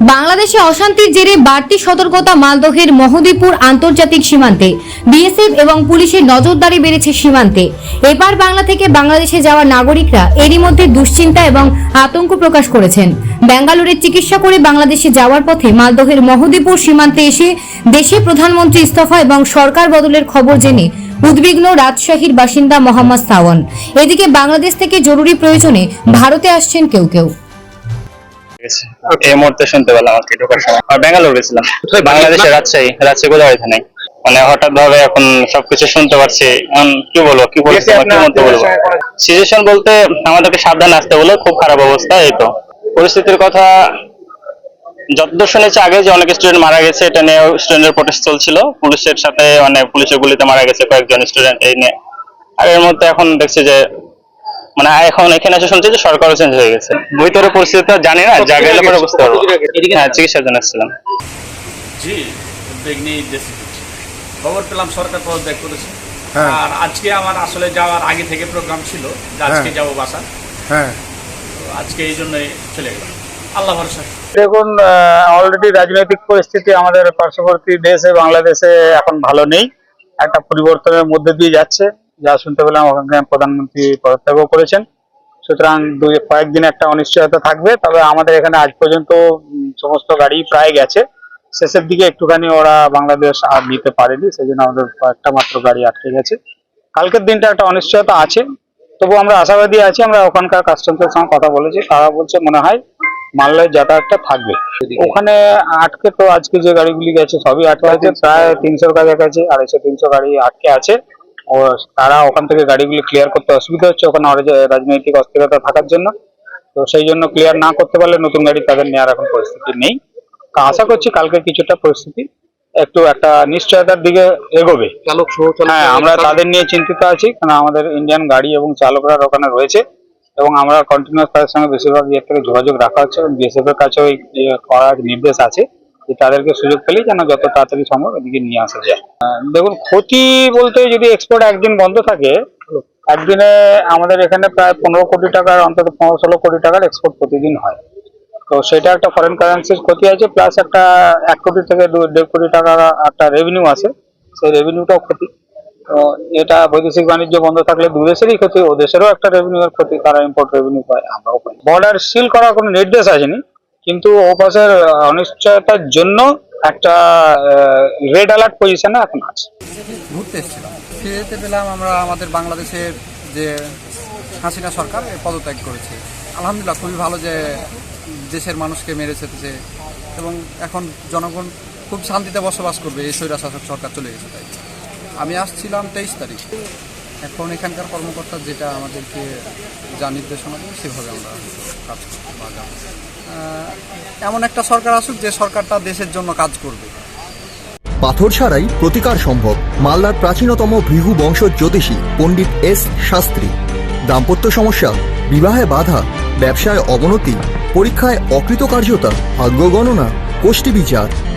বাংলাদেশে অশান্তির জেরে বাড়তি সতর্কতা মালদহের মহদীপুর আন্তর্জাতিক সীমান্তে। বিএসএফ এবং পুলিশের নজরদারি বেড়েছে সীমান্তে। এপার বাংলা থেকে বাংলাদেশে যাওয়া নাগরিকরা এরই মধ্যে দুশ্চিন্তা এবং আতঙ্ক প্রকাশ করেছেন। ব্যাঙ্গালোরে চিকিৎসা করে বাংলাদেশে যাওয়ার পথে মালদহের মহদীপুর সীমান্তে এসে দেশে প্রধানমন্ত্রী ইস্তফা এবং সরকার বদলের খবর জেনে উদ্বিগ্ন রাজশাহীর বাসিন্দা মোহাম্মদ সাওয়ান। এদিকে বাংলাদেশ থেকে জরুরি প্রয়োজনে ভারতে আসছেন কেউ কেউ। এই মুহূর্তে শুনতে পেলাম আজকে ঢোকার সময়। আর ব্যাঙ্গালোর গেছিলাম। বাংলাদেশে রাজশাহী রাজশাহী কোথাও নাই মানে হঠাৎ ভাবে এখন সবকিছু শুনতে পারছি। এখন কি বলব কি বলব কি মতো বলব? সিচুয়েশন বলতে আমাদেরকে সাবধানে আসতে বলে খুব খারাপ অবস্থা এই তো। পরিস্থিতির কথা যতদূর শুনেছি আগে যে অনেক স্টুডেন্ট মারা গেছে এটা নিয়ে স্টুডেন্টের প্রটেস্ট চলছিল। পুলিশের সাথে মানে পুলিশের গুলিতে মারা গেছে কয়েকজন স্টুডেন্ট এই নিয়ে। আর এর মধ্যে এখন দেখছি যে মানে এখন এখানে এসে শুনছি যে সরকারও চেঞ্জ হয়ে গেছে। ভিতরে পরিস্থিতিটা জানি না যা গেলে পরে বুঝতে পারব হ্যাঁ চিকিৎসার জন্য এসেছিলাম জি উদ্বেগ নিয়ে খবর পেলাম সরকার পদত্যাগ করেছে। হ্যাঁ। আর আজকে আমার আসলে যাওয়ার আগে থেকে প্রোগ্রাম ছিল যে আজকে হ্যাঁ। যাব বাসা হ্যাঁ। আজকে এই জন্যই চলে গেলাম। আল্লাহ ভরসা। দেখুন অলরেডি রাজনৈতিক পরিস্থিতি আমাদের পার্শ্ববর্তী দেশে বাংলাদেশে এখন ভালো নেই। একটা পরিবর্তনের মধ্যে দিয়ে যাচ্ছে। যা শুনতে পেলাম ওখানে প্রধানমন্ত্রী পদত্যাগও করেছেন। সুতরাং দুই, কয়েকদিন একটা অনিশ্চয়তা থাকবে। তবে আমাদের এখানে আজ পর্যন্ত সমস্ত গাড়ি প্রায় গেছে। শেষের দিকে একটুখানি ওরা বাংলাদেশ আর নিতে পারেনি সেই জন্য আমাদের কয়েকটা মাত্র গাড়ি আটকে গেছে। কালকের দিনটা একটা অনিশ্চয়তা আছে। তবু আমরা আশাবাদী আছি, আমরা ওখানকার কাস্টমসের সঙ্গে কথা বলেছি। তারা বলছে মনে হয় মালয়ের যাতায়াতটা থাকবে। ওখানে আটকে তো আজকে যে গাড়িগুলি গেছে, সবই আটকে আছে। প্রায় তিনশোর কাছাকাছি, আড়াইশো, তিনশো গাড়ি আটকে আছে। ও তারা ওখান থেকে গাড়িগুলি ক্লিয়ার করতে অসুবিধা হচ্ছে। ওখানে রাজনৈতিক অস্থিরতা থাকার জন্য। তো সেই জন্য ক্লিয়ার না করতে পারলে নতুন গাড়ি তাদের নেওয়ার এখন পরিস্থিতি নেই। আশা করছি কালকে কিছুটা পরিস্থিতি একটু একটা নিশ্চয়তার দিকে এগোবে। চালক হ্যাঁ আমরা তাদের নিয়ে চিন্তিত আছি। কারণ আমাদের ইন্ডিয়ান গাড়ি এবং চালকরা ওখানে রয়েছে। এবং আমরা কন্টিনিউয়াস তাদের সঙ্গে বেশিরভাগ ইয়ে থেকে যোগাযোগ রাখা হচ্ছে। এবং বিএসএফ এর কাছেও এই ইয়ে করার নির্দেশ আছে। তাদেরকে সুযোগ পেলেই যেন যত তাড়াতাড়ি সম্ভব এদিকে নিয়ে আসা যায়। দেখুন, ক্ষতি বলতে যদি এক্সপোর্ট একদিন বন্ধ থাকে, একদিনে আমাদের এখানে প্রায় পনেরো কোটি টাকার, অন্তত পনেরো ষোলো কোটি টাকার এক্সপোর্ট প্রতিদিন হয়। তো সেটা একটা ফরেন কারেন্সির ক্ষতি আছে প্লাস একটা এক কোটি থেকে দেড় কোটি টাকার একটা রেভিনিউ আছে, সেই রেভিনিউটাও ক্ষতি। এটা বৈদেশিক বাণিজ্য বন্ধ থাকলে দু দেশেরই ক্ষতি, ও দেশেরও একটা রেভিনিউ ক্ষতি, তারা ইম্পোর্ট রেভিনিউ পায়, আমরাও পাই। বর্ডার সিল করার কোনো নির্দেশ আসেনি কিন্তু ও পাশের অনিশ্চয়তার জন্য একটা রেড অ্যালার্ট পজিশনে এখন আছে। ঘুরতে এসেছিলাম ফিরে পেলাম আমরা আমাদের বাংলাদেশের যে হাসিনা সরকার পদত্যাগ করেছে। আলহামদুলিল্লাহ, খুবই ভালো যে দেশের মানুষকে মেরেছে যে এবং এখন জনগণ খুব শান্তিতে বসবাস করবে, এই স্বৈরা শাসক সরকার চলে গেছে তাই। আমি আসছিলাম তেইশ তারিখ। এখন এখানকার কর্মকর্তা যেটা আমাদেরকে যা নির্দেশনা দেবে, সেভাবে আমরা কাজ করতে বা যাব। এমন একটা সরকার আসুক যে সরকারটা দেশের জন্য কাজ করবে পাথর ছাড়াই প্রতিকার সম্ভব মালদার প্রাচীনতম ভৃহু বংশ জ্যোতিষী পণ্ডিত এস শাস্ত্রী দাম্পত্য সমস্যা, বিবাহে বাধা, ব্যবসায় অবনতি, পরীক্ষায় অকৃতকার্যতা, ভাগ্য গণনা গোষ্ঠী বিচার